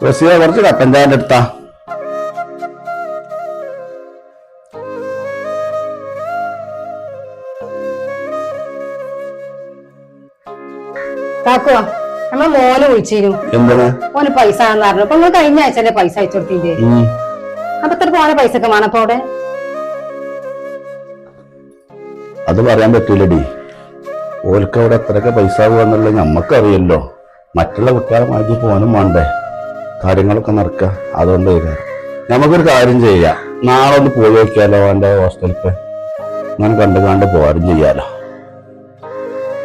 റസിയ കുറച്ച് കട്ടൻ അടുത്താ. എടുത്താ കാക്കുവാ നമ്മളെ മോനെ വിളിച്ചിരുന്നു. എന്താണ്? ഓന് പൈസ ആണെന്ന് പറഞ്ഞു. അപ്പൊ നിങ്ങൾ കഴിഞ്ഞ ആഴ്ച പൈസ അയച്ചു കൊടുത്തില്ലേ. അപ്പൊ ഇത്ര പോണ പൈസ ഒക്കെ വേണം അപ്പൊ അവിടെ? അത് പറയാൻ പറ്റൂലടി. ഓൽക്ക് അവിടെ എത്രയൊക്കെ പൈസ ആവുകയെന്നുള്ളത് ഞമ്മക്കറിയല്ലോ. മറ്റുള്ള കുട്ടികളെ മാറ്റി പോകാനും വേണ്ടേ? കാര്യങ്ങളൊക്കെ നടക്കുക. അതുകൊണ്ട് വരിക നമുക്കൊരു കാര്യം ചെയ്യാം. നാളെ ഒന്ന് പോയി നോക്കിയാലോ എന്റെ ഹോസ്റ്റലിക്ക് ഞാൻ കണ്ടു കണ്ട് പോകാനും ചെയ്യാലോ?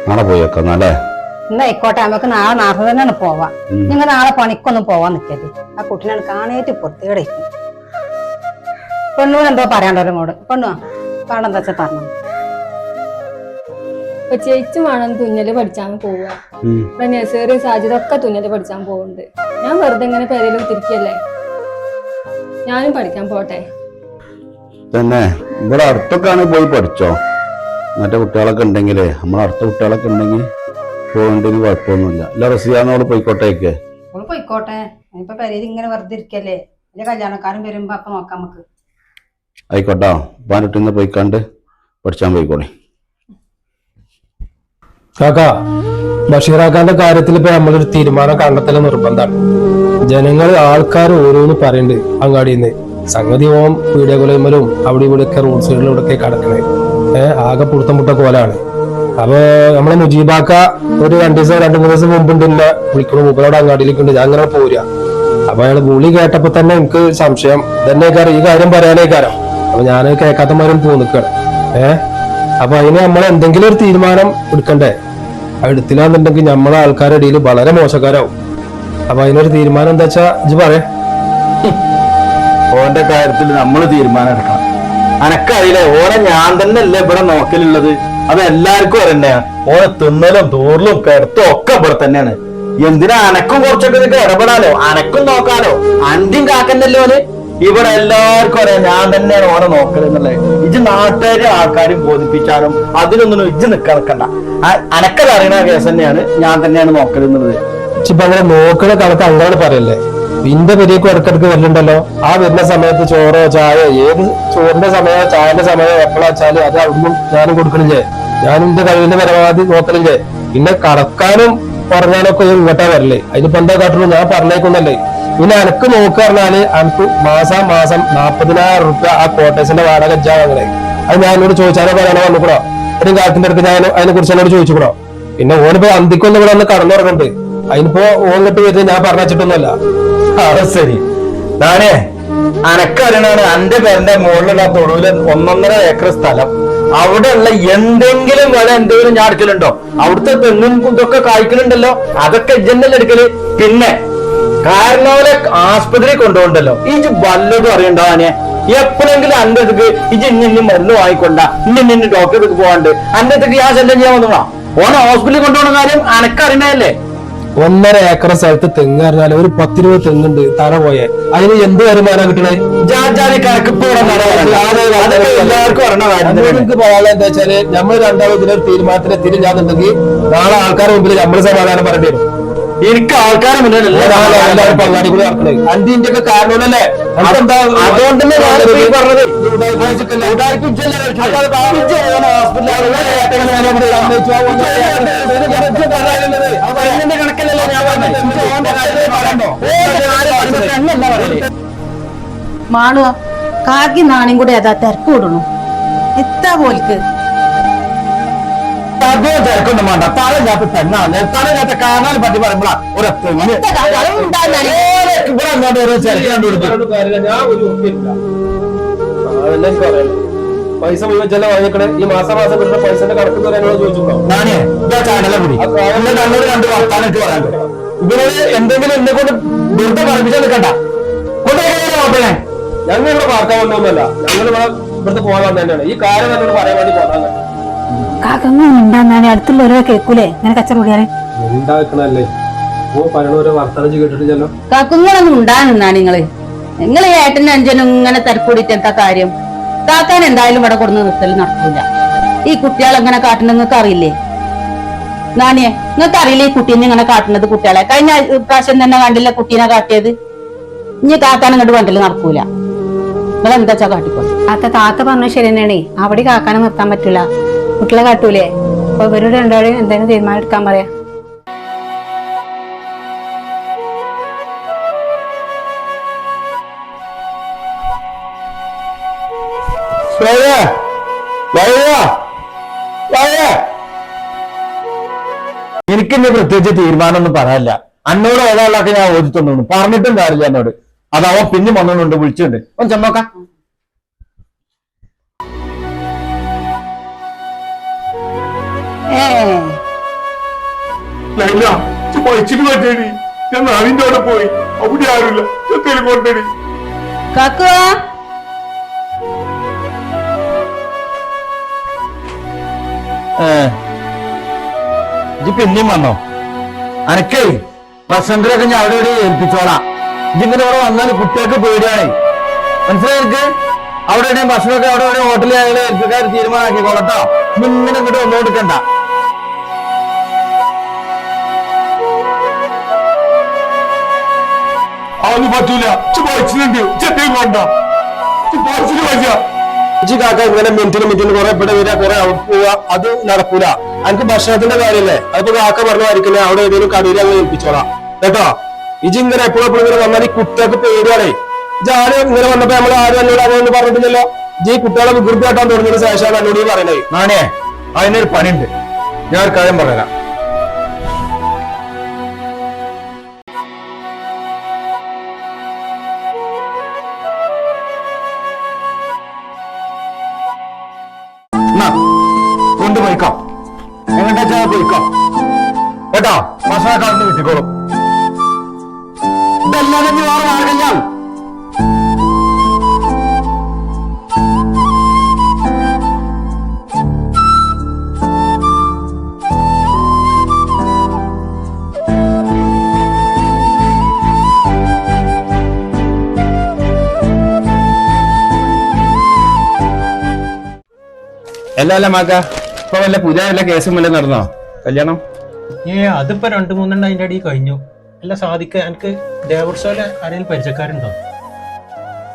നാളെ പോയി വെക്കാം അല്ലേ? എന്നാ ആയിക്കോട്ടെ നമുക്ക് നാളെ നാളെ തന്നെയാണ് പോവാം. നിങ്ങൾ നാളെ പണിക്കൊന്നും പോവാൻ നിൽക്കരുത് ആ കുട്ടീനെ കാണേറ്റ് പൊത്തിയുടെ പെണ്ണു എന്തോ പറയാണ്ടോ ഇങ്ങോട്ട് പെണ്ണു പാടെന്താ വെച്ചാൽ പറഞ്ഞു ഇപ്പൊ ചേച്ചി വേണം തുന്നൽ പഠിച്ചാൻ പോവുക. ഇപ്പൊ നഴ്സറി സാധ്യത ഒക്കെ തുന്നൽ പഠിച്ചാൻ പോകുന്നുണ്ട് ഞാൻ വെറുതെ ഇങ്ങനെ പെരയിൽ തിരിക്കല്ലേ ഞാനും പഠിക്കാൻ പോട്ടെ. തന്നെ. ഇവിടെ അടുത്തൊക്കെയാണ് പോയി പഠിച്ചോ? മറ്റേ കുട്ടികളൊക്കെ ഉണ്ടെങ്കിലേ നമ്മളെ അടുത്ത കുട്ടികളൊക്കെ ഉണ്ടെങ്കിൽ പോകേണ്ടതിന് കുഴപ്പമൊന്നുമില്ല. അല്ല റസിയാന്നോട് പോയിക്കോട്ടേക്ക് ഓൾ പോയിക്കോട്ടെ. ഇപ്പൊ പെരയിൽ ഇങ്ങനെ വെറുതെ ഇരിക്കല്ലേ? എന്റെ കല്യാണക്കാരൻ വരുമ്പോ അപ്പൊ നോക്കാം നമുക്ക്. ആയിക്കോട്ടോ. പാനിട്ടിന്ന് പോയിക്കാണ്ട് പഠിച്ചാൻ പോയിക്കോളി. കാക്ക ബഷീറാക്കാന്റെ കാര്യത്തിൽ ഇപ്പൊ നമ്മളൊരു തീരുമാനം കണ്ടെത്തൽ നിർബന്ധമാണ് ജനങ്ങൾ ആൾക്കാർ ഓരോന്ന് പറയുന്നുണ്ട് അങ്ങാടിന്ന്. സംഗതി ഓം വീഡിയോ കൊലയുമ്പോഴും അവിടെ ഇവിടെ ഒക്കെ റോഡ് സൈഡിലൂടെ ഒക്കെ കിടക്കണേ. ഏഹ് ആകെ പുറത്തം മുട്ട കോലാണ്. അപ്പൊ നമ്മളെ മുജീബാക്ക ഒരു രണ്ടു ദിവസം രണ്ടു മൂന്ന് ദിവസം മുമ്പ് ഉണ്ടല്ല വിളിക്കണു മൂപ്പരോട് അങ്ങാടിയിലേക്ക് ഉണ്ട് ഞാൻ അങ്ങനെ പോരുക അപ്പൊ അയാൾ വിളി കേട്ടപ്പോ തന്നെ എനിക്ക് സംശയം. തന്നെ ഈ കാര്യം പറയാനേ കാരം അപ്പൊ ഞാൻ കേൾക്കാത്തമാരും തോന്നിക്കണം ഏഹ് അപ്പൊ അതിന് നമ്മൾ എന്തെങ്കിലും ഒരു തീരുമാനം എടുക്കണ്ടേ? അത് എടുത്തില്ലാന്നുണ്ടെങ്കിൽ നമ്മളെ ആൾക്കാരുടെ ഇടയിൽ വളരെ മോശക്കാരാവും. അപ്പൊ അതിനൊരു തീരുമാനം എന്താ വെച്ചാ ഇജ് പറയാ. ഓന്റെ കാര്യത്തിൽ നമ്മൾ തീരുമാനം എടുക്കണം. അനക്കറിയില്ലേ ഓനെ ഞാൻ തന്നെ അല്ലേ ഇവിടെ നോക്കലുള്ളത്? അത് എല്ലാവർക്കും അറിയണ്ടേ? ഓനെ തിന്നലും തോറലും കിടത്തും ഒക്കെ ഇവിടെ തന്നെയാണ്. എന്തിനാ അനക്കും കുറച്ചൊക്കെ ഇടപെടാലോ? അനക്കും നോക്കാലോ? അന്ത്യം കാക്കണ്ടല്ലോ ഓന്? ഇവിടെ എല്ലാവർക്കും അറിയാം ഞാൻ തന്നെയാണ് ഓനെ നോക്കലെന്നുള്ളത് ഇജ് നാട്ടുകാരെ ആൾക്കാരും ബോധിപ്പിച്ചാലും അതിനൊന്നും ഇജ് നിക്കണക്കണ്ട. അനക്കത് അറിയണ കേസ് തന്നെയാണ് ഞാൻ തന്നെയാണ് നോക്കലെന്നുള്ളത് ഇപ്പൊ അങ്ങനെ നോക്കണ കണക്ക് അങ്ങനെ പറയല്ലേ? ഇന്റെ പെരിയക്ക് ഇടക്കിടക്ക് വരുന്നുണ്ടല്ലോ ആ വരുന്ന സമയത്ത് ചോറോ ചായ ഏത് ചോറിന്റെ സമയമോ ചായന്റെ സമയമോ എപ്പോഴാ വെച്ചാലും അത് അവിടുന്ന് ഞാനും കൊടുക്കണില്ലേ? ഞാൻ എന്റെ കഴിവിന്റെ പരമാവധി നോക്കണില്ലേ പിന്നെ കടക്കാനും പറഞ്ഞാലൊക്കെ ഇങ്ങോട്ടാ വരല്ലേ അതിനിപ്പോ എന്താ കാട്ടുള്ളൂ ഞാൻ പറഞ്ഞേക്കുന്നല്ലേ പിന്നെ അനക്ക് നോക്കുക പറഞ്ഞാൽ മാസം മാസം നാപ്പതിനായിരം റുപ്യ ആ കോട്ടേഴ്സിന്റെ വാടക വാങ്ങണേ അത് ഞാൻ എന്നോട് ചോദിച്ചാലോ പറയാനോ വന്നുകൂടോ ഒരു കാലത്തിന്റെ അടുത്ത് ഞാൻ അതിനെ കുറിച്ച് എന്നോട് ചോദിച്ചുകൂടോ? പിന്നെ ഓനിപ്പോ അന്തിക്കൊന്നും ഇവിടെ ഒന്ന് കടന്നുറങ്ങണ്ട് അതിനിപ്പോ ഓൻ വരുന്നത് ഞാൻ പറഞ്ഞിട്ടൊന്നുമല്ല അത് ശരി. ഞാനേ അനക്കറിയണാണ് എന്റെ പേരന്റെ മുകളിലുള്ള തൊടുവിൽ ഒന്നൊന്നര ഏക്കർ സ്ഥലം. അവിടെ ഉള്ള എന്തെങ്കിലും വില എന്തെങ്കിലും ഞാൻ എടുക്കലുണ്ടോ? അവിടുത്തെ തെങ്ങും ഇതൊക്കെ കായ്ക്കലുണ്ടല്ലോ. അതൊക്കെ ഇജന്നല്ലേ എടുക്കൽ? പിന്നെ കാരണവരെ ആസ്പത്രി കൊണ്ടുപോകണ്ടല്ലോ. ഇജ് വല്ലതും അറിയണ്ടോ ആനെ? എപ്പോഴെങ്കിലും അന്റെ അടുത്ത് ഇജ് ഇന്ന ഇനി മരുന്ന് വാങ്ങിക്കൊണ്ട ഇന്ന ഇന്ന ഇനി ഡോക്ടറെ അടുത്ത് പോകാണ്ട് അന്റെ അടുത്ത് ഞാൻ ശല്യം ചെയ്യാൻ വന്നോളാം. ഓനെ ഹോസ്പിറ്റലിൽ കൊണ്ടുപോകുന്ന കാര്യം അനക്കറിയണല്ലേ ഒന്നര ഏക്കർ സ്ഥലത്ത് തെങ്ങ് അറിഞ്ഞാൽ ഒരു പത്തിരുപത് തെങ്ങുണ്ട് തല പോയെ. അതിന് എന്ത് വരുമാനം കിട്ടണേ? എനിക്ക് കണക്കിപ്പോ ഇവിടെ നടക്കുകയാണ്. അതൊക്കെ എല്ലാവർക്കും അറിയണ കാര്യം തന്നെയാണ്. നമുക്ക് പറയാനുള്ള എന്താ വെച്ചാൽ നമ്മൾ രണ്ടാമത് ഇതിനൊരു തീരുമാനത്തിന് എത്തിയില്ലാന്നുണ്ടെങ്കിൽ നാളെ ആൾക്കാരുടെ മുമ്പിൽ നമ്മൾ സമാധാനം പറയേണ്ടി വരും. എനിക്ക് ആൾക്കാരെ മാണുവാ കാരണമല്ലേ അതുകൊണ്ട് തന്നെ പറഞ്ഞത് ഏട്ടനെ ഞാൻ കണക്കല്ലല്ലോ പറഞ്ഞത്. മാണുവ കാക്കി നാണയും കൂടെ അതാ തിരക്ക് വിടണു എത്താ പോൽക്ക്? അതോ തിരക്കൊന്നും വേണ്ട. തലയില്ലാത്ത പെണ്ണാണ് തലയില്ലാത്ത കാണാൻ പറ്റി പറയുമ്പോഴാ ഒരു ഇവിടെ അങ്ങോട്ട് ഓരോ. പൈസ മുഴുവൻ വാങ്ങിക്കണേ ഈ മാസം മാസം കിട്ടുന്ന പൈസന്റെ കണക്ക് പറയാനോട് ചോദിച്ചിട്ടുണ്ടോ ഞാനേ കണ്ണൂർ ഇവരോട് എന്തെങ്കിലും എന്നെ കൊണ്ട് വെറുതെ പറപ്പിച്ചാൽ നിൽക്കണ്ട ഞങ്ങൾ ഇവിടെ പാർക്കാൻ വന്നൊന്നുമല്ല ഞങ്ങൾ ഇവിടെ ഇവിടുത്തെ പോകാൻ തന്നെയാണ് ഈ കാര്യം എന്നോട് പറയാൻ വേണ്ടി പോകാൻ കാക്കങ്ങ ഉണ്ടാന്നാണ് അടുത്തുള്ളവരോ കേക്കൂലേ ഇങ്ങനെ കച്ചറ കൂടിയാൽ. ഉണ്ടാക്കണല്ലേ? ഓ ഓരോ വർത്തനം കേട്ടിട്ട് ചെല്ലോ കാക്കുങ്ങളൊന്നും ഉണ്ടാകുന്നാ നിങ്ങൾ. നിങ്ങൾ ഏട്ടനും അഞ്ചനും ഇങ്ങനെ തിരക്കൂടിയിട്ട് എന്താ കാര്യം? കാക്കാൻ എന്തായാലും ഇവിടെ കൊടുന്ന് നിർത്തൽ നടക്കില്ല ഈ കുട്ടികൾ എങ്ങനെ കാട്ടണ നിങ്ങൾക്ക് അറിയില്ലേ? നാണിയെ നിങ്ങൾക്ക് അറിയില്ല ഈ കുട്ടീനെ ഇങ്ങനെ കാട്ടുന്നത് കുട്ടികളെ? കഴിഞ്ഞ പ്രാവശ്യം തന്നെ കണ്ടില്ല കുട്ടീനെ കാട്ടിയത്? ഇനി കാക്കാൻ ഇങ്ങോട്ട് കണ്ടില്ല നടക്കൂല. നിങ്ങൾ എന്താ വെച്ചാ കാട്ടിക്കോളൂ? താത്ത താത്ത പറഞ്ഞ ശരി തന്നെയാണേ. അവിടെ കാക്കാനും നിർത്താൻ പറ്റൂല. കുട്ടികളെ കാട്ടൂലേ? അപ്പൊ ഇവരോട് രണ്ടാളും എന്തെങ്കിലും തീരുമാനം എടുക്കാൻ പറയാ. എനിക്ക് എന്റെ പ്രത്യേകിച്ച് തീരുമാനം പ്രത്യേകിച്ച് തീരുമാനമൊന്നും പറയാനില്ല. അന്നോട് ഏതാളൊക്കെ ഞാൻ ഓതി പറഞ്ഞിട്ടും കാര്യമില്ല എന്നോട്. അതാവൻ പിന്നെ വന്നോണ്ട് വിളിച്ചിട്ടുണ്ട്. ഒന്ന് ചെന്നോക്കാം. പഴിച്ചിട്ട് പറ്റേടി ഞാൻ നാവിന്റെ അവിടെ പോയി. അവിടെ ആരുമില്ല. ചെത്തേലും കൊണ്ടടി. കാക്കുവാ പിന്നെയും വന്നോ? അനക്കേ പ്രസന്റൊക്കെ ഞാൻ അവിടെ ഇവിടെ ഏൽപ്പിച്ചോളാം. ഇതിങ്ങനെ ഇവിടെ വന്നാൽ കുട്ടികൾക്ക് പേടിയാണ്. മനസ്സിലായി എനിക്ക് അവിടെ ഭക്ഷണമൊക്കെ അവിടെ ഹോട്ടലിൽ അയാളെ ഏൽപ്പിക്കാൻ തീരുമാനമാക്കി കൊള്ളട്ടോ ഇങ്ങനെ ഇങ്ങോട്ട് വന്നു കൊടുക്കണ്ട അതൊന്നും പറ്റൂല. കൊണ്ട പൈസ ഇജ്ജ് കാക്ക ഇങ്ങനെ മിനിറ്റിന് മിനിറ്റിന് കുറെ ഇവിടെ വരിക കുറെ അവിടെ പോവുക. അത് നടക്കൂല. എനിക്ക് ഭക്ഷണത്തിന്റെ കാര്യല്ലേ അതിപ്പോ കാക്ക പറഞ്ഞായിരിക്കില്ലേ അവിടെ ഏതെങ്കിലും കടയിൽ അങ്ങ് ഏൽപ്പിച്ചോളാം. കേട്ടോ? ഇജി ഇങ്ങനെ എപ്പോഴും എപ്പോഴും ഇങ്ങനെ വന്നാൽ ഈ കുട്ടികൾക്ക് പേടിയാണേ. ആരും ഇങ്ങനെ വന്നപ്പോ നമ്മൾ ആരും എന്നോട് അങ്ങനെ പറഞ്ഞിട്ടില്ലല്ലോ? കുട്ടികളെ വികൃതി ആട്ടാൻ തുടങ്ങിയതിന് ശേഷമാണ് എന്നോട് ഈ പറയണേ നാണേ അതിനൊരു പണിയുണ്ട്. ഞാൻ ഒരു കാര്യം പറയാം അല്ല അല്ല മാക്ക ഇപ്പൊ വല്ല പുതിയ വല്ല കേസും വല്ല നടന്നോ? കല്യാണം? ഏ അതിപ്പോ രണ്ടു മൂന്നെണ്ണം അതിന്റെ അടി കഴിഞ്ഞു. അല്ല സാധിക്ക എനിക്ക് ദേവർഷോലെ ആരെങ്കിലും പരിചയക്കാരുണ്ടോ?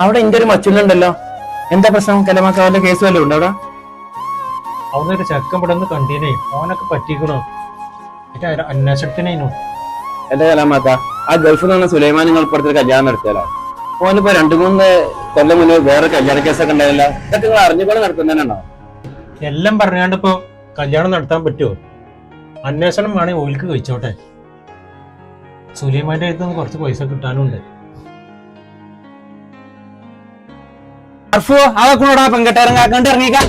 അവിടെ എന്റെ ഒരു മച്ചുണ്ടല്ലോ എന്താ പ്രശ്നം? കലമാക്ക വല്ല കേസ് വല്ലതും ഉണ്ടോ അവിടെ? അവനൊരു ചെക്കൻ ഇവിടെ നിന്ന് കണ്ടീനേ. ഓനൊക്കെ പറ്റിക്കണോ. മറ്റേ അര- അന്വേഷണത്തിനേനു. എന്റെ കലാമാക്ക ആ ഗൾഫിൽ നിന്ന് സുലൈമാൻ നിങ്ങൾ ഇപ്പുറത്തൊരു കല്യാണം നടത്തിയാലോ ഓനിപ്പോ രണ്ടു മൂന്ന് കൊല്ലം മുന്നേ വേറെ കല്യാണ കേസൊക്കെ ഉണ്ടായില്ല. ഇതൊക്കെ നിങ്ങൾ അറിഞ്ഞുകൊണ്ട് നടത്തുന്നതന്നെയാണോ എല്ലാം പറഞ്ഞാണ്ട് ഇപ്പൊ കല്യാണം നടത്താൻ പറ്റുമോ അന്വേഷണം വേണേ ഓയിൽക്ക് കഴിച്ചോട്ടെ. സുലൈമാന്റെ അടുത്ത് നിന്ന് കുറച്ച് പൈസ കിട്ടാനുണ്ട്. പെങ്കട്ടാരം കാക്കണ്ട് ഇറങ്ങിക്കാം.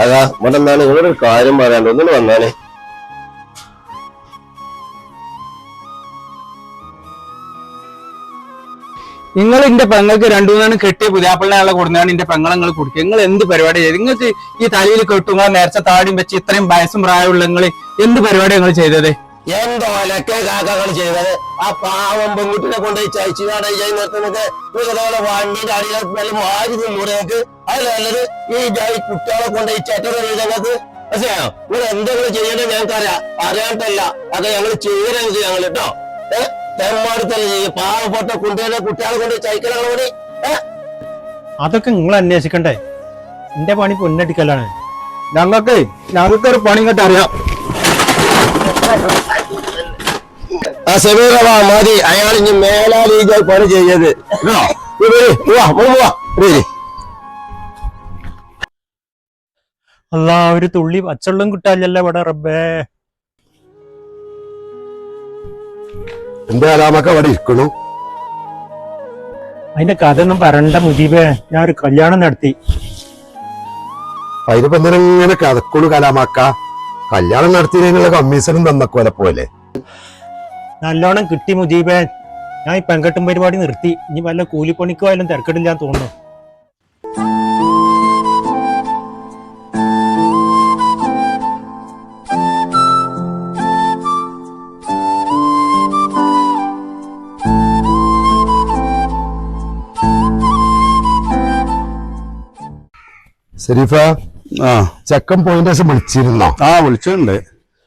അതാ ഇവിടെ നിങ്ങളൊരു കാര്യം പറയാനുണ്ട്. ഒന്നിന് വന്നാലേ. നിങ്ങൾ എന്റെ പെങ്ങൾക്ക് രണ്ടു മൂന്നെണ്ണം കെട്ടിയ പുതിയാപ്പിള്ളയാളെ കൊടുന്നാണ് എന്റെ പെങ്ങളെ നിങ്ങൾ കൊടുക്കുക. നിങ്ങൾ എന്ത് പരിപാടി ചെയ്ത്? നിങ്ങൾക്ക് ഈ തലയിൽ കെട്ടുക നേരത്തെ താടിയും വെച്ച് ഇത്രയും വയസ്സും പ്രായമുള്ള നിങ്ങൾ എന്ത് പരിപാടി നിങ്ങൾ ചെയ്തത്? എന്തോലൊക്കെ കാക്കകൾ ചെയ്തത്. ആ പാവം പെൺകുട്ടിനെ കൊണ്ട് ചെയ്യാൻ നിർത്തുന്നത് ഇതുപോലെ അടിയിൽ മാറി മുറിയൊക്കെ അത് ഈ കുട്ടികളെ ചെറ്റത് ഞങ്ങൾക്ക് പക്ഷേ നിങ്ങൾ എന്തെങ്കിലും ചെയ്യണേ ഞങ്ങൾക്ക് അറിയാം അറിയാട്ടല്ല അത് ഞങ്ങൾ ചെയ്യരുത് ഞങ്ങൾ കേട്ടോ? ഏഹ് തെമ്മാടുത്തല്ല ചെയ്യും പാവപ്പെട്ട കുട്ടികളെ കുട്ടികളെ കൊണ്ട് ചൈക്കലാണ് കൂടി അതൊക്കെ നിങ്ങൾ അന്വേഷിക്കണ്ടേ? എന്റെ പണി പൊന്നടിക്കലാണ്. ഞങ്ങൾക്ക് ഞങ്ങൾക്ക് ഒരു പണി ഇങ്ങോട്ട് അറിയാം. ആ സമീറ വാ മതി. അയാൾ ഇനി മേലാൽ പണി വരൂ. അല്ല ഒരു തുള്ളി പച്ചവെള്ളം കിട്ടാല്ലല്ലോ ഇവിടെ റബ്ബേ. എന്റെ അലാമൊക്കെ അവിടെ ഇരിക്കണു? അതിന്റെ കഥ ഒന്നും പറയണ്ട മുജീബേ. ഞാൻ ഒരു കല്യാണം നടത്തി. അതിനിപ്പോ ഇങ്ങനെ കഥക്കുള്ളു കലാമാക്ക? കല്യാണം നടത്തിയതിനുള്ള കമ്മീഷനും തന്നക്കോലെ പോലെ. നല്ലോണം കിട്ടി മുജീബേ. ഞാൻ ഈ പെങ്കട്ടും പരിപാടി നിർത്തി. ഇനി വല്ല കൂലിപ്പണിക്കോ ആയാലും തിരക്കിടില്ലാന്ന് തോന്നുന്നു. ശരീഫ ആ. ചെക്കൻ പോയിന്റ് ദിവസം വിളിച്ചിരുന്നോ? ആ വിളിച്ചിട്ടുണ്ട്.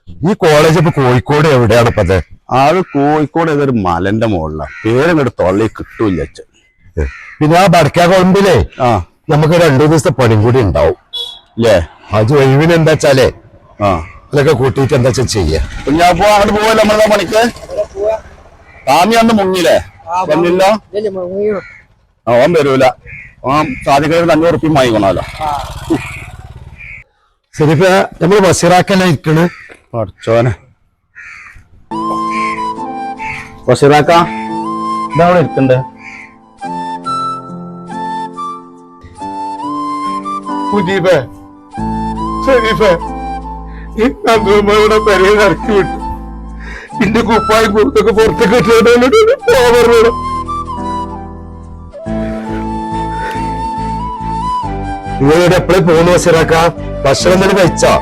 ഈ കോളേജ് ഇപ്പൊ കോഴിക്കോട് എവിടെയാണ് ഇപ്പൊ അത്? ആൾ കോഴിക്കോട് ഏതൊരു മലന്റെ മുകളിലാണ് പേരങ്ങോട്ട് തൊള്ളി കിട്ടൂല അച്ഛൻ. പിന്നെ ആ ബടക്കാ കൊമ്പിലേ ആ. നമുക്ക് രണ്ടു ദിവസത്തെ പണിയും കൂടി ഉണ്ടാവും. അല്ലേ അത് ഒഴിവിന് എന്താ വെച്ചാലേ ആ. അതൊക്കെ കൂട്ടിയിട്ട് എന്താ വെച്ചാൽ ചെയ്യാ? ഞാൻ പോ അങ്ങോട്ട് പോവല്ലോ നമ്മളെ പണിക്ക്? താമി അന്ന് മുങ്ങില്ലേ? വന്നില്ല? ആ ഓൻ വരൂല. സാധിക്കുന്ന അഞ്ഞൂറ് റുപ്യ വാങ്ങിക്കണല്ലോ ശരിപ്പ നമ്മൾ ബസിറാക്കല്ല ഇരിക്കണ്. പഠിച്ചോനെ. ബഷീറാക്ക ഇതവിടെ ഇരിക്കണ്ടേ. മുജീബേ ഷെരീഫേ ഈ നന്ദുമ്മയുടെ പെരയിൽ ഇറക്കി വിട്ടു. എന്റെ കുപ്പായി പുറത്തൊക്കെ പുറത്തേക്ക് ഇട്ടോണ്ട് നിങ്ങളിവിടെ എപ്പോഴും പോകുന്നു ബസിറാക്ക? ഭക്ഷണം തന്നെ കഴിച്ചോ?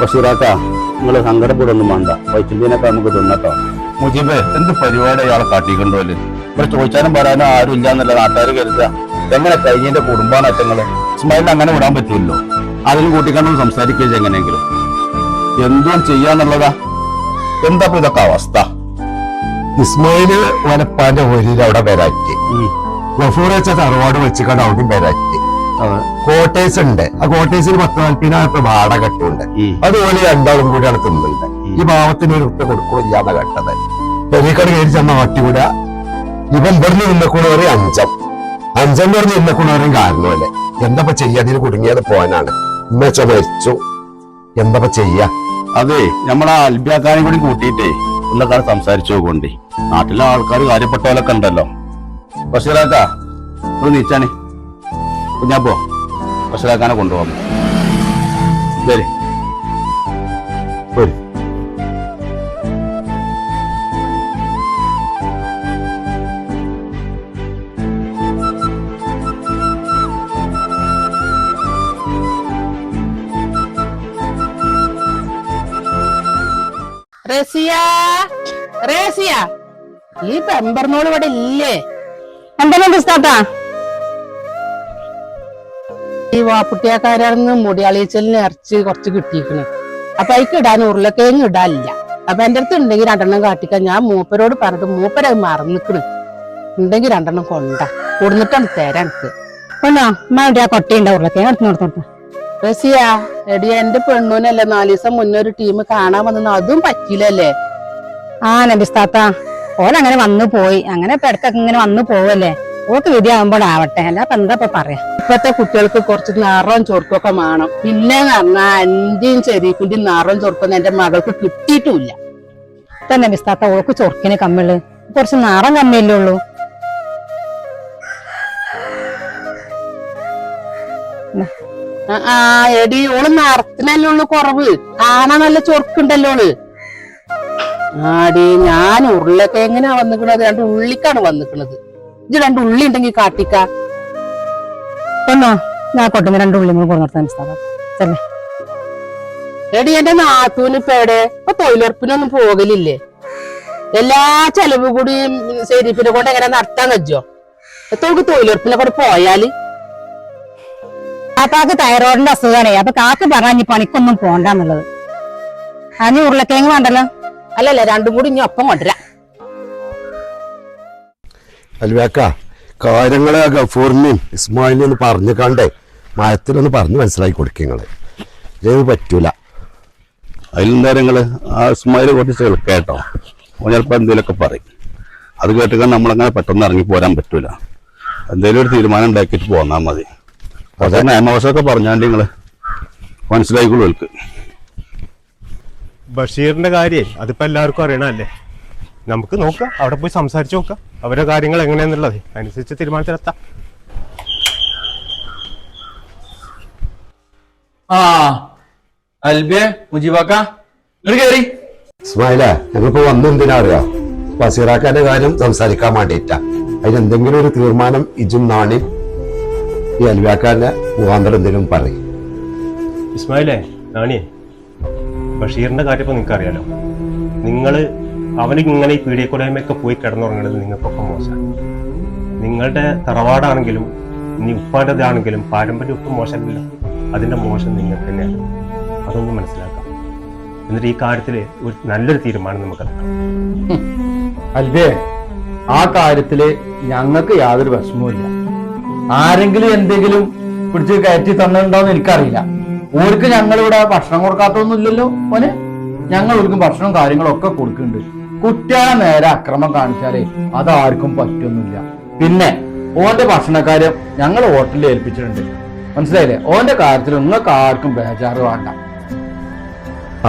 ബഷീറാക്ക നിങ്ങൾ സങ്കടപ്പെടൊന്നും വേണ്ട. വൈദ്യുതിനൊക്കെ നമുക്ക് തിന്നട്ടോ. മുജീബ് എന്ത് പരിപാടി അയാളെ കാട്ടിക്കൊണ്ടോൽ? ഇവിടെ ചോദിച്ചാലും പറയാനും ആരും ഇല്ല എന്നല്ല നാട്ടുകാർ കരുതുക. എങ്ങനെ കഴിഞ്ഞതിന്റെ കുടുംബാണ് അറ്റങ്ങൾ ഇസ്മായിലിന് അങ്ങനെ വിടാൻ പറ്റുമല്ലോ അതിന് കൂട്ടിക്കണ്ടും സംസാരിക്കുക എങ്ങനെയെങ്കിലും. എന്തും ചെയ്യാന്നുള്ളതാ? എന്താ ഇപ്പൊ ഇതൊക്കെ അവസ്ഥ? ഇസ്മായിൽ വനപ്പാന്റെ ഒരിയിൽ അവിടെ വരാറ്റി ഗഫൂർ വെച്ച തറവാട് വെച്ചിട്ട് അവിടെയും വരാറ്റി കോട്ടേഴ്സ് ഉണ്ട്. ആ കോട്ടേഴ്സിൽ പത്ത് നാൽപ്പതിനായിരം വാടക കെട്ടുണ്ട് അതുപോലെ രണ്ടാളും കൂടി അവിടെ തിന്നുണ്ട് ഈ ഭാവത്തിന് ഒരു ഉത്ത കൊടുക്കണില്ലാന്ന കെട്ടത്. പെരീക്കട കയറി ചെന്ന വട്ടികൂട ഇവൻ ഇവിടുന്ന് നിന്നക്കൂടെ അഞ്ചം. അഞ്ചം പറഞ്ഞ് നിന്നക്കൂടെ കാരണമല്ലേ? എന്താ ചെയ്യാതിന് കുടുങ്ങിയത് പോകാനാണ്. ഉമ്മച്ച മരിച്ചു. എന്താ ചെയ്യാ? അതെ നമ്മളാ അൽബിയാക്കാനും കൂടി കൂട്ടിയിട്ടേ. ഉള്ള സംസാരിച്ചു കൊണ്ട് നാട്ടിലെ ആൾക്കാർ കാര്യപ്പെട്ടവരൊക്കെ ഉണ്ടല്ലോ. ബഷീറാക്ക ഒന്ന് നീച്ചാണേ. കുഞ്ഞാപ്പോ ബഷീറാക്കാനെ കൊണ്ടുപോകാം. ശരി. ഒരു റേസിയ? ഈ പെമ്പറിനോട് ഇവിടെ ഇല്ലേ? എന്താണ് പുസ്തകത്താ ഈ വാപ്പുട്ടിയാക്കാരാണെന്ന് മുടിയാളിച്ചലിന് ഇറച്ചി കുറച്ച് കിട്ടിയിരിക്കണ്. അപ്പൊ അതിക്ക് ഇടാൻ ഉരുളക്കിഴങ്ങ് ഇടാനില്ല. അപ്പൊ എന്റെ അടുത്ത് ഉണ്ടെങ്കിൽ രണ്ടെണ്ണം കാട്ടിക്കാൻ ഞാൻ മൂപ്പരോട് പറഞ്ഞിട്ട് മൂപ്പരത് മറന്നിക്കണ്. ഉണ്ടെങ്കിൽ രണ്ടെണ്ണം കൊണ്ട. കൊടുന്നിട്ടാണ് തരാൻ എനിക്ക്. കൊണ്ടോ? അമ്മ കൊട്ടയുണ്ട്? ഉരുളക്കിഴങ്ങ് എടുത്ത് നിർത്തോട്ടെ റസിയ എടി എന്റെ പെണ്ണൂനല്ലേ നാല് ദിവസം മുന്നേ ഒരു ടീം കാണാൻ വന്നു അതും പറ്റിയില്ലല്ലേ? ആ നബിസ്താത്ത അങ്ങനെ വന്നു പോയി. അങ്ങനെ ഇപ്പൊ ഇടക്കൊക്കെ ഇങ്ങനെ വന്നു പോവല്ലേ? ഓക്ക് വിധിയാകുമ്പോഴാവട്ടെ അല്ല അപ്പൊ എന്താ ഇപ്പൊ പറയാ? ഇപ്പത്തെ കുട്ടികൾക്ക് കുറച്ച് നിറം ചൊറുക്കൊക്കെ വേണം പിന്നെ പറഞ്ഞാ അഞ്ചും ചെരീപ്പിന്റെയും നിറം ചൊറുക്കൊന്നും എന്റെ മകൾക്ക് കിട്ടിയിട്ടില്ല. ഇപ്പൊ നബിസ്താത്ത ഓക്ക് ചൊറുക്കിന് കമ്മിൾ കുറച്ച് നിറം കമ്മിയല്ലേ ഉള്ളൂ? ആ, ആ എടി ഓൾ നിറത്തിനല്ലേ ഉള്ളു കുറവ്. കാണാൻ നല്ല ചൊറുക്കുണ്ടല്ലോ ഓൾ ആടി ഞാൻ ഉരുളക്കിഴങ്ങിനാ വന്നിക്കണത്. രണ്ട് ഉള്ളിക്കാണ് വന്നിക്കണത്. ഇത് രണ്ട് ഉള്ളി ഉണ്ടെങ്കിൽ കാട്ടിക്ക. ഒന്നോ ഞാൻ കൊട്ടുന്ന രണ്ട് ഉള്ളി കൂടെ കൊടുത്താൽ ചെല്ലേ. എടി എന്റെ നാത്തൂന് ഇപ്പൊ എവിടെ? ഇപ്പൊ തൊഴിലുറപ്പിനൊന്നും പോകലില്ലേ? എല്ലാ ചെലവ് കൂടി ശരീഫിനെ കൊണ്ട് എങ്ങനെ നടത്താൻ വെച്ചോ എത്തോക്ക് തൊഴിലുറപ്പിനെ കൂടെ പോയാൽ? കാക്കാക്ക് തൈറോയിഡിന്റെ അസുഖമാണേ അപ്പൊ കാക്ക് പറഞ്ഞ പണിക്കൊന്നും പോണ്ടെന്നുള്ളത്. അതിന് ഉരുളക്കിഴങ്ങ് വേണ്ടല്ലോ? അല്ലല്ല രണ്ടും കൂടി ഇനി ഒപ്പം കൊണ്ടുവരാം. അൽവേക്ക കാര്യങ്ങളെ ഗഫൂറിനെയും ഇസ്മായിലിനെയും ഒന്ന് പറഞ്ഞു കണ്ടേ. മയത്തിലൊന്ന് പറഞ്ഞു മനസ്സിലാക്കി കൊടുക്കങ്ങൾ ഇത് പറ്റൂല. അതിലെന്താ നിങ്ങൾ? ആ ഇസ്മായിൽ കുറച്ച് കേട്ടോ. ഓൻ ചിലപ്പോ എന്തെങ്കിലുമൊക്കെ പറയും. അത് കേട്ടിട്ട് നമ്മളങ്ങനെ പെട്ടെന്ന് ഇറങ്ങി പോരാൻ പറ്റൂല. എന്തെങ്കിലും ഒരു തീരുമാനം ഉണ്ടാക്കിയിട്ട് പോന്നാൽ മതി. അതെ നിയമവശമൊക്കെ പറഞ്ഞാണ്ട് നിങ്ങൾ. മനസ്സിലായിക്കോളൂ ബഷീറിന്റെ കാര്യം അതിപ്പോ എല്ലാവർക്കും അറിയണല്ലേ നമുക്ക് നോക്കാം അവിടെ പോയി സംസാരിച്ചു നോക്കാം. അവരുടെ കാര്യങ്ങൾ എങ്ങനെയാന്നുള്ളത്. അനുസരിച്ച് തീരുമാനത്തിലെത്താം. ആ അൽബിയ മുജീബാക്ക ഇങ്ങട് കേറി. ഇസ്മായിലെ ഞങ്ങളിപ്പോ വന്ന് എന്തിനാ അറിയാ? ബസീറാക്കാന്റെ കാര്യം സംസാരിക്കാൻ വേണ്ടിയിട്ടാ. അതിനെന്തെങ്കിലും ഒരു തീരുമാനം ഇജും നാണി ഈ അൽബിയാക്കാന്റെ മുഖാന്തരം എന്തെങ്കിലും പറയും. ഇസ്മായിലേ നാണിയെ ബഷീറിന്റെ കാര്യം ഇപ്പൊ നിങ്ങൾക്ക് അറിയാലോ. നിങ്ങൾ അവന് ഇങ്ങനെ ഈ പീഡിയക്കുലമൊക്കെ പോയി കിടന്നുറങ്ങുന്നത് നിങ്ങൾക്കൊക്കെ മോശം. നിങ്ങളുടെ തറവാടാണെങ്കിലും ഇനി ഉപ്പാന്റെതാണെങ്കിലും പാരമ്പര്യം ഒട്ടും മോശമല്ല. അതിന്റെ മോശം നിങ്ങൾക്ക് തന്നെയാണ്. അതൊന്ന് മനസ്സിലാക്കാം. എന്നിട്ട് ഈ കാര്യത്തിൽ ഒരു നല്ലൊരു തീരുമാനം നമുക്ക് അല്ലേ ആ കാര്യത്തിൽ ഞങ്ങൾക്ക് യാതൊരു വിഷമവുമില്ല. ആരെങ്കിലും എന്തെങ്കിലും പിടിച്ച് കയറ്റി തന്നിട്ടുണ്ടോ എന്ന് എനിക്കറിയില്ല. ഓർക്ക് ഞങ്ങളിവിടെ ഭക്ഷണം കൊടുക്കാത്തൊന്നുമില്ലല്ലോ ഓന് ഞങ്ങൾ ഓർക്കും ഭക്ഷണവും കാര്യങ്ങളും ഒക്കെ കൊടുക്കുന്നുണ്ട്. കുട്ടികളെ നേരെ അക്രമം കാണിച്ചാലേ അത് ആർക്കും പറ്റൊന്നുമില്ല. പിന്നെ ഓന്റെ ഭക്ഷണക്കാര്യം ഞങ്ങൾ ഹോട്ടലിൽ ഏൽപ്പിച്ചിട്ടുണ്ട്. മനസ്സിലായില്ലേ? ഓന്റെ കാര്യത്തിൽ നിങ്ങൾക്ക് ആർക്കും ബേജാറ് വേണ്ട.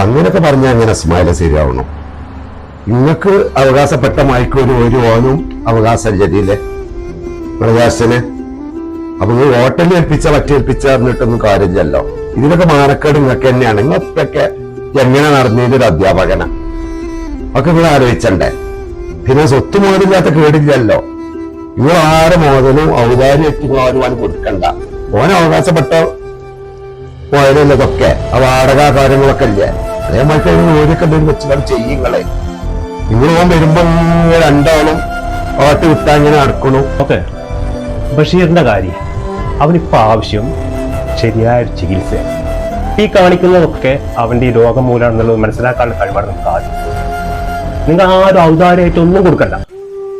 അങ്ങനെയൊക്കെ പറഞ്ഞാൽ അങ്ങനെ സ്മൈല ശരിയാവണം. നിങ്ങൾക്ക് അവകാശപ്പെട്ട മയക്ക് ഒരു ഒരു ഓനും അവകാശം ശരിയില്ലേ പ്രകാശന് അപ്പൊ ഹോട്ടലിൽ ഏൽപ്പിച്ച മറ്റേൽപ്പിച്ച എന്നിട്ടൊന്നും കാര്യമില്ലല്ലോ. ഇതിനൊക്കെ മാനക്കേട് നിങ്ങൾക്ക് തന്നെയാണ്. നിങ്ങൾക്കൊക്കെ എങ്ങനെ നടന്നതിന്റെ ഒരു അധ്യാപകന? ഒക്കെ നിങ്ങൾ ആലോചിച്ചണ്ടേ? പിന്നെ സ്വത്ത് മുതലില്ലാത്ത കേടില്ലല്ലോ. നിങ്ങൾ ആരെ മുതലും ഔദാര്യമായിട്ട് നിങ്ങൾ കൊടുക്കണ്ട. ഓൻ അവകാശപ്പെട്ട പോയതല്ലതൊക്കെ ആ വാടക കാര്യങ്ങളൊക്കെ ഇല്ലേ? അതേമാതിരി ഓരോക്കെ എന്തെങ്കിലും വെച്ചാൽ ചെയ്യുങ്ങളെ. നിങ്ങൾ ഓൻ വരുമ്പോ രണ്ടാളും ഓട്ട് വിട്ടാ ഇങ്ങനെ നടക്കണു. ഓക്കെ. ബഷീറിന്റെ കാര്യം. അവനിപ്പോ ആവശ്യം ശരിയായ ഒരു ഈ കാണിക്കുന്നതൊക്കെ അവന്റെ ഈ രോഗം മൂലമാണെന്നുള്ളത് മനസ്സിലാക്കാനുള്ള കഴിവാണ് നമുക്ക് ആദ്യം. നിങ്ങൾ ആരും ഔദാര്യമായിട്ട് ഒന്നും കൊടുക്കണ്ട.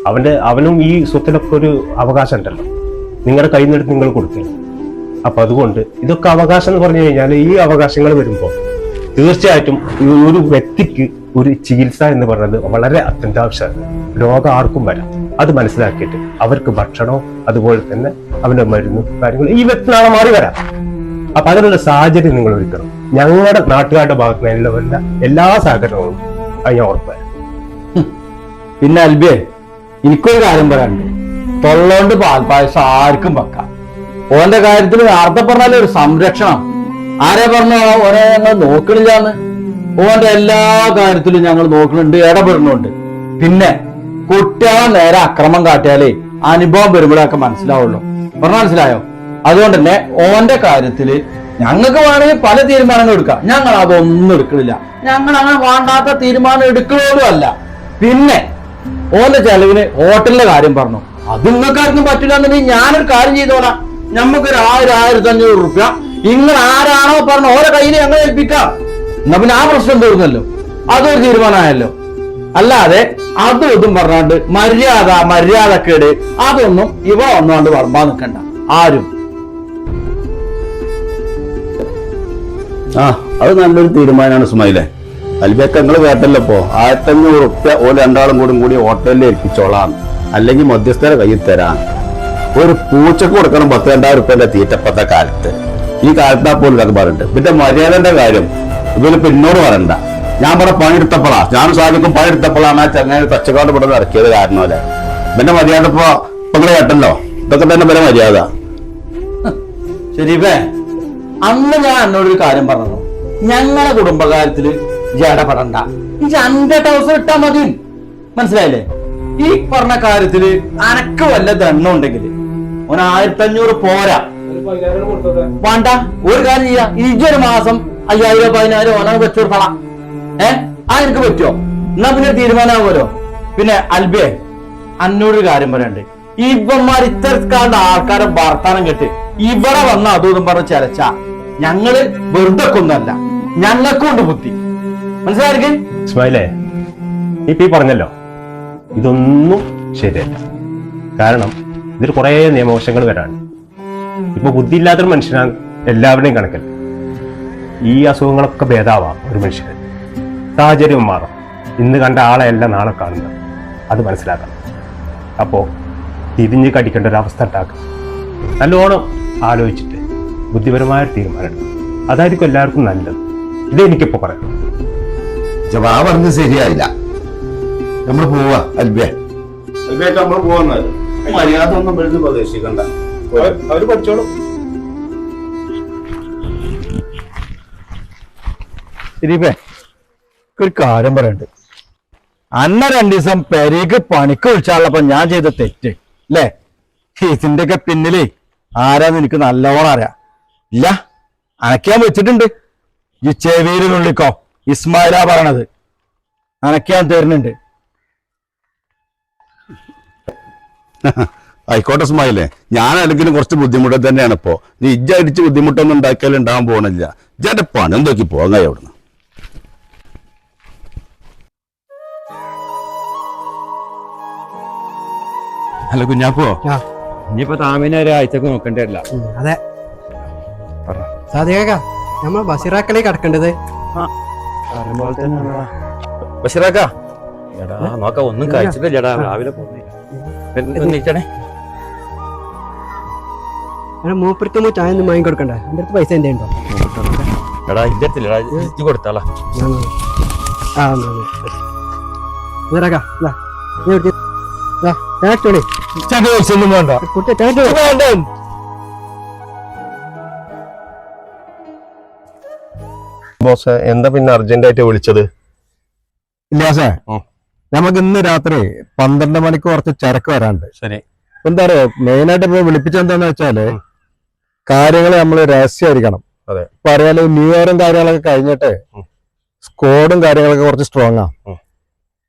അവന്റെ അവനും ഈ സ്വത്തിലൊക്കെ ഒരു അവകാശം ഉണ്ടല്ലോ. നിങ്ങളുടെ കയ്യിൽ നിന്നെടുത്ത് നിങ്ങൾ കൊടുക്കില്ല അപ്പം അതുകൊണ്ട് ഇതൊക്കെ അവകാശം എന്ന് പറഞ്ഞു കഴിഞ്ഞാൽ ഈ അവകാശങ്ങൾ വരുമ്പോൾ തീർച്ചയായിട്ടും ഈ ഒരു വ്യക്തിക്ക് ഒരു ചികിത്സ എന്ന് പറയുന്നത് വളരെ അത്യന്താവശ്യമാണ് രോഗം ആർക്കും വരാം. അത് മനസ്സിലാക്കിയിട്ട് അവർക്ക് ഭക്ഷണവും അതുപോലെ തന്നെ അവന്റെ മരുന്നും കാര്യങ്ങളും ഈ വ്യക്തി മാറി വരാം. അപ്പൊ അതിനുള്ള സാഹചര്യം നിങ്ങൾ ഒരുക്കണം. ഞങ്ങളുടെ നാട്ടുകാരുടെ ഭാഗത്ത് നിന്നുള്ള എല്ലാ സഹകരണവും അത് ഞാൻ പിന്നെ അൽബിയെ എനിക്കൊരു കാര്യം പറയാനുണ്ട്. തൊള്ളോണ്ട് പാൽപ്പായസം ആർക്കും വെക്കാം. ഓന്റെ കാര്യത്തിൽ നേരത്തെ പറഞ്ഞാലേ ഒരു സംരക്ഷണം. ആരെ പറഞ്ഞാ ഞങ്ങൾ നോക്കണില്ലാന്ന്? ഓന്റെ എല്ലാ കാര്യത്തിലും ഞങ്ങൾ നോക്കുന്നുണ്ട് ഇടപെടുന്നുണ്ട്. പിന്നെ കുട്ടികളെ നേരെ അക്രമം കാട്ടിയാലേ അനുഭവം വരുമ്പോഴൊക്കെ മനസ്സിലാവുള്ളൂ. പറഞ്ഞ മനസ്സിലായോ? അതുകൊണ്ട് തന്നെ ഓന്റെ കാര്യത്തിൽ ഞങ്ങൾക്ക് വേണമെങ്കിൽ പല തീരുമാനങ്ങൾ എടുക്കാം. ഞങ്ങൾ അതൊന്നും എടുക്കണില്ല. ഞങ്ങൾ അങ്ങനെ വേണ്ടാത്ത തീരുമാനം എടുക്കണോലും അല്ല. പിന്നെ ഓന്റെ ചെലവിന് ഹോട്ടലിന്റെ കാര്യം പറഞ്ഞു. അത് നിങ്ങൾക്കാർക്കും പറ്റില്ല എന്നുണ്ടെങ്കിൽ ഞാനൊരു കാര്യം ചെയ്തോളാം. നമുക്കൊരു ആയിരം ആയിരത്തി അഞ്ഞൂറ് റുപ്യ. ഇങ്ങനെ ആരാണോ പറഞ്ഞു ഓരോ കയ്യിൽ ഞങ്ങൾ ഏൽപ്പിക്കാം. എന്നാ പിന്നെ ആ പ്രശ്നം തീർന്നല്ലോ. അതൊരു തീരുമാനമായല്ലോ. അല്ലാതെ അതും ഇതും പറഞ്ഞാണ്ട് മര്യാദ മര്യാദക്കേട് അതൊന്നും ഇവ ഒന്നുകൊണ്ട് വർമ്മ നിൽക്കണ്ട ആരും. ആ അത് നല്ലൊരു തീരുമാനമാണ് സുമൈലെ. അൽബേക്ക നിങ്ങൾ കേട്ടല്ലോ ഇപ്പോ. ആയിരത്തഞ്ഞൂറ് റുപ്യ ഓ രണ്ടാളും കൂടും കൂടി ഹോട്ടലിൽ ഏൽപ്പിച്ചോളാം അല്ലെങ്കിൽ മധ്യസ്ഥരെ കയ്യിൽ തരാം. ഒരു പൂച്ചക്ക് കൊടുക്കണം പത്ത് രണ്ടായിരം റുപ്യന്റെ തീറ്റപ്പത്തെ കാലത്ത്. ഈ കാലത്താ പോലും ഇതൊക്കെ പറഞ്ഞിട്ട് പിന്നെ മര്യാദന്റെ കാര്യം. ഇതിൽ പിന്നോട് പറയണ്ട. ഞാൻ ഇവിടെ പണിയെടുത്തപ്പോഴാ ഞാൻ സാധിക്കും പണിയെടുത്തപ്പോഴാണ് ആ ചങ്ങനെ തച്ചക്കാട് ഇവിടെ ഇറക്കിയത് കാരണം അല്ലേ? പിന്നെ മര്യാദ ഇപ്പൊ ഇപ്പൊ നിങ്ങൾ കേട്ടല്ലോ. ഇതൊക്കെ തന്നെ പിന്നെ മര്യാദ. ശരീഫേ അന്ന് ഞാൻ എന്നോടൊരു കാര്യം പറഞ്ഞു ഞങ്ങളെ കുടുംബകാര്യത്തിൽ ജടപെടണ്ട ഈ അന്റെ ടൗസർ ഇട്ടാ മതി. മനസ്സിലായില്ലേ? ഈ പറഞ്ഞ കാര്യത്തിൽ അനക്ക് വല്ല ദണ്ണം ഉണ്ടെങ്കിൽ ഓൻ ആയിരത്തി അഞ്ഞൂറ് പോരാ വേണ്ട. ഒരു കാര്യം ചെയ്യാം. ഇജൊരു മാസം അയ്യായിരം പതിനായിരം ഓനാണ് വെച്ചു കൊടുക്കണം ഏ? ആ എനിക്ക് പറ്റുമോ എന്നാ പിന്നെ തീരുമാനമാകുമല്ലോ പിന്നെ അൽബിയെ അന്നോട് കാര്യം പറയണ്ട്. ഇവന്മാർ ഇത്തരക്കാരുടെ ആൾക്കാരെ വർത്താനം കെട്ട് ഇവിടെ വന്ന അതും പറഞ്ഞ ചരച്ച. ഞങ്ങൾ വെറുതെ കൊന്നല്ല ഞങ്ങൾക്കുണ്ട് ബുദ്ധി മനസ്സിലായിരിക്കും ഇപ്പൊ ഈ പറഞ്ഞല്ലോ. ഇതൊന്നും ശരിയല്ല. കാരണം ഇതിൽ കുറെ നിയമവശങ്ങൾ വരാണ് ഇപ്പൊ ബുദ്ധിയില്ലാത്തൊരു മനുഷ്യനാണ് എല്ലാവരുടെയും കണക്കൽ. ഈ അസുഖങ്ങളൊക്കെ ഭേദാവാം ഒരു മനുഷ്യന്. സാഹചര്യം മാറും. ഇന്ന് കണ്ട ആളെയല്ല നാളെ കാണുന്നത്. അത് മനസ്സിലാക്കണം. അപ്പോൾ തിരിഞ്ഞ് കടിക്കേണ്ട ഒരു അവസ്ഥ ഉണ്ടാക്കുക നല്ലോണം ആലോചിച്ചിട്ട് ബുദ്ധിപരമായ തീരുമാനം അതായിരിക്കും എല്ലാവർക്കും നല്ലത്. ഇതെനിക്കിപ്പോ പറയാം ജവാ പറഞ്ഞ് ശരിയായില്ല. നമ്മൾ പോവാ അൽബേ. നമ്മൾ പോകുന്നത് മര്യാദ ഒന്നും വെറുതെ പ്രതീക്ഷിക്കണ്ട അവർ പഠിച്ചോളും. ദിലീപേ ഒരു കാര്യം പറയണ്ട്. അന്ന രണ്ടു ദിവസം പെരേക്ക് പണിക്ക് വിളിച്ചാളപ്പോ ഞാൻ ചെയ്ത തെറ്റ് അല്ലേ ഇതിന്റെയൊക്കെ പിന്നിലെ ആരാന്ന് എനിക്ക് നല്ലോണം അറിയാം. ഇല്ല അനക്കാൻ വെച്ചിട്ടുണ്ട്. ഈ ചെവിയിലുള്ളിക്കോ ഇസ്മായിലാ പറയണത്. അനക്കാൻ തരുന്നുണ്ട്. ആയിക്കോട്ടെ സ്മൈലേ ഞാൻ അല്ലെങ്കിലും കുറച്ച് ബുദ്ധിമുട്ട് തന്നെയാണ് ഇപ്പോ നീ ഇജ്ജടിച്ച് ബുദ്ധിമുട്ടൊന്നും ഉണ്ടാക്കിയാലും ഉണ്ടാകാൻ പോകണില്ല ഇജ്ജന്റെ പണം നോക്കി പോകാൻ കഴിയുന്നു അല്ല കുഞ്ഞാപ്പോ. ഇനിയിപ്പോ താമിനെ ഒരാഴ്ചക്ക് നോക്കണ്ടല്ല അതെ. സാധിക നമ്മൾ ബസിറാക്കലേ കിടക്കേണ്ടത്. ബഷീറാക്ക എടാ നോക്ക ഒന്നും കഴിച്ചിട്ടില്ലടാ. രാവിലെ പോകുന്നേ നീച്ചണേ അങ്ങനെ മൂപ്പരത്തുമ്പോ ചായ ഒന്നും വാങ്ങി കൊടുക്കണ്ടേ? എന്റെ അടുത്ത് പൈസ എന്തേ ഉണ്ടോ? എടാ ഇന്റെ അടുത്തില്ലടാ ഇത് കൊടുത്താളാ. ആ ബസിറാക്ക ഒന്നും വേണ്ട. വേണ്ട ബോസ് എന്താ പിന്നെ അർജന്റ് ആയിട്ട് വിളിച്ചത് ഇല്ലാസേ ഉം. നമുക്ക് ഇന്ന് രാത്രി പന്ത്രണ്ട് മണിക്ക് കുറച്ച് ചരക്ക് വരാണ്ട് ശരി എന്താ പറയാ മെയിൻ ആയിട്ട് ഇപ്പൊ വിളിപ്പിച്ചെന്താന്ന് വെച്ചാൽ. കാര്യങ്ങൾ നമ്മൾ രഹസ്യമായിരിക്കണം അതെ. ഇപ്പൊ അറിയാലോ ന്യൂ ഇയറും കാര്യങ്ങളൊക്കെ കഴിഞ്ഞിട്ട് സ്കോഡും കാര്യങ്ങളൊക്കെ കുറച്ച് സ്ട്രോങ് ആ.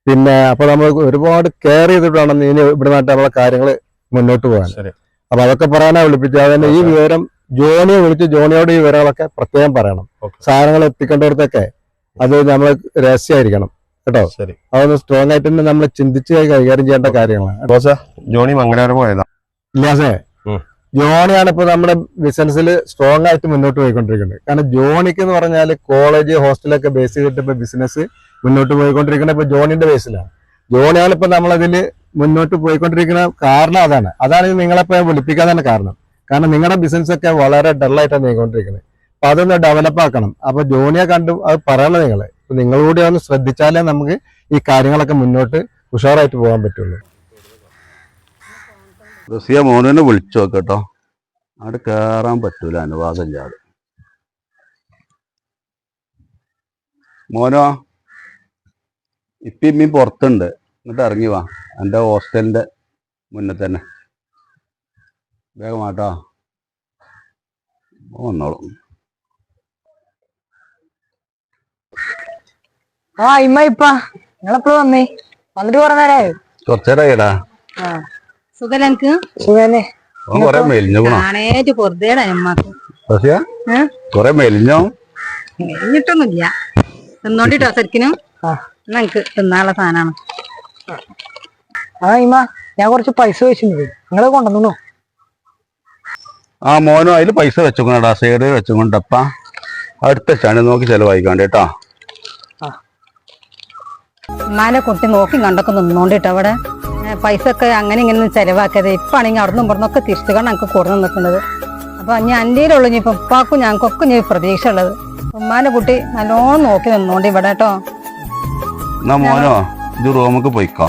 പിന്നെ അപ്പൊ നമ്മൾ ഒരുപാട് കെയർ ചെയ്തിട്ട് വേണം ഇനി ഇവിടെ നാട്ടിലുള്ള നമ്മളെ കാര്യങ്ങൾ മുന്നോട്ട് പോകാൻ. അപ്പൊ അതൊക്കെ പറയാനാ വിളിപ്പിച്ചത്. അതന്നെ ഈ വിവരം ജോണിയെ വിളിച്ച് ജോണിയോട് ഈ വിവരങ്ങളൊക്കെ പ്രത്യേകം പറയണം. സാധനങ്ങൾ എത്തിക്കേണ്ടവർക്കൊക്കെ അത് നമ്മൾ രഹസ്യമായിരിക്കണം. കേട്ടോ? അതൊന്ന് സ്ട്രോങ് ആയിട്ട് തന്നെ നമ്മൾ ചിന്തിച്ച് കൈകാര്യം ചെയ്യേണ്ട കാര്യങ്ങളാണ്. ജോണി മംഗലാപുരം പോയതാ? ഇല്ലാസേ. ജോണിയാണ് ഇപ്പൊ നമ്മുടെ ബിസിനസ്സിൽ സ്ട്രോങ് ആയിട്ട് മുന്നോട്ട് പോയിക്കൊണ്ടിരിക്കുന്നത്. കാരണം ജോണിക്ക് എന്ന് പറഞ്ഞാൽ കോളേജ് ഹോസ്റ്റലൊക്കെ ബേസ് ചെയ്തിട്ട് ഇപ്പൊ ബിസിനസ് മുന്നോട്ട് പോയിക്കൊണ്ടിരിക്കുന്നത് ഇപ്പൊ ജോണിന്റെ ബേസിലാണ് ജോണിയാണ് ഇപ്പൊ നമ്മളതിൽ മുന്നോട്ട് പോയിക്കൊണ്ടിരിക്കുന്ന കാരണം അതാണ്. അതാണ് നിങ്ങളെപ്പോ ഞാൻ വിളിപ്പിക്കാൻ തന്നെ കാരണം. കാരണം നിങ്ങളുടെ ബിസിനസ് ഒക്കെ വളരെ ഡള്ളായിട്ടാണ് നീങ്ങിക്കൊണ്ടിരിക്കുന്നത്. അപ്പോൾ അതൊന്ന് ഡെവലപ്പ് ആക്കണം. അപ്പൊ ജോണിയെ കണ്ടു അത് പറയണം നിങ്ങൾ നിങ്ങൾ കൂടി ഒന്ന് ശ്രദ്ധിച്ചാലേ നമുക്ക് ഈ കാര്യങ്ങളൊക്കെ മുന്നോട്ട് ഉഷാറായിട്ട് പോകാൻ പറ്റുള്ളൂ. റസിയ മോനെ വിളിച്ചു നോക്കട്ടോ അവിടെ കേറാൻ പറ്റൂല അനുവാദം ചാട് മോനോ ഇപ്പം ഇമ്മീ പുറത്തുണ്ട്. എന്നിട്ട് ഇറങ്ങി വാ. എന്റെ ഹോസ്റ്റലിന്റെ മുന്നേ തന്നെ. വേഗം വാട്ടോ വന്നോളൂ. ആ ഇമ്മ ഇപ്പ. നിങ്ങളെപ്പോഴും വന്നേ? വന്നിട്ട് കുറെ നേരമായോ കുറച്ചേരായിടാ സുഖല്ല എനിക്ക് സുഖല്ലേ അവൻ കൊറേ മെലിഞ്ഞു പോണോ. കാണേറ്റ് പൊറുതേടാ നമ്മക്ക് റസിയ ഏ? കൊറേ മെലിഞ്ഞോ? കഴിഞ്ഞിട്ടൊന്നുമില്ല തിന്നോണ്ടിട്ടോ ശരിക്കിനും. എന്നാ എനിക്ക് തിന്നാനുള്ള സാധനമാണ് ആ ഇമ്മ ഞാൻ കുറച്ച് പൈസ വെച്ചിട്ടുണ്ട്. നിങ്ങളെ കൊണ്ടുവന്നോ? ആ മോനോ അതിൽ പൈസ വെച്ചോണ്ടാ സൈഡിൽ വെച്ചുകൊണ്ടപ്പാ അടുത്ത ചണി നോക്കി ചെലവായിക്കാണ്ട് കേട്ടോ. ഉമ്മാനെ കുട്ടി നോക്കി കണ്ടൊക്കെ നിന്നോണ്ടിട്ടോ അവിടെ. ഏ, പൈസ ഒക്കെ അങ്ങനെ ഇങ്ങനെ ഒന്നും ചെലവാക്കിയത് ഇപ്പൊ ആണെങ്കിൽ അവിടെ നിന്നും ഇവിടുന്നൊക്കെ തിരിച്ചു കൊണ്ട് ഞങ്ങൾക്ക് കൂടുതൽ നിൽക്കുന്നത് അപ്പൊ ഞാൻ എന്റെ ഉള്ളു ഇനി ഇപ്പം ഉപ്പാക്കും ഞങ്ങൾക്കൊക്കെ ഇനി പ്രതീക്ഷ ഉള്ളത് ഉമ്മാനെ കുട്ടി നല്ലോണം നോക്കി നിന്നോണ്ട് ഇവിടെ കേട്ടോ. എന്നാ മോനോ ഇത് റൂമൊക്കെ പോയിക്കോ.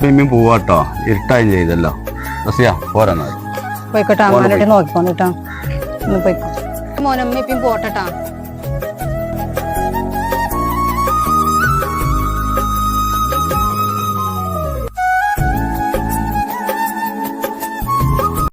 പിന്നെയും പോവാട്ടോ. ഇരുട്ടായും ചെയ്തല്ലോ. റസിയ പോരാ പോയിക്കോട്ടെ മോനെ അമ്മാനോട്ട് നോക്കിക്കോന്നിട്ടോ ഒന്ന് പോയിക്കോ. മോനമ്മ ഇപ്പം പോട്ടെട്ടാ.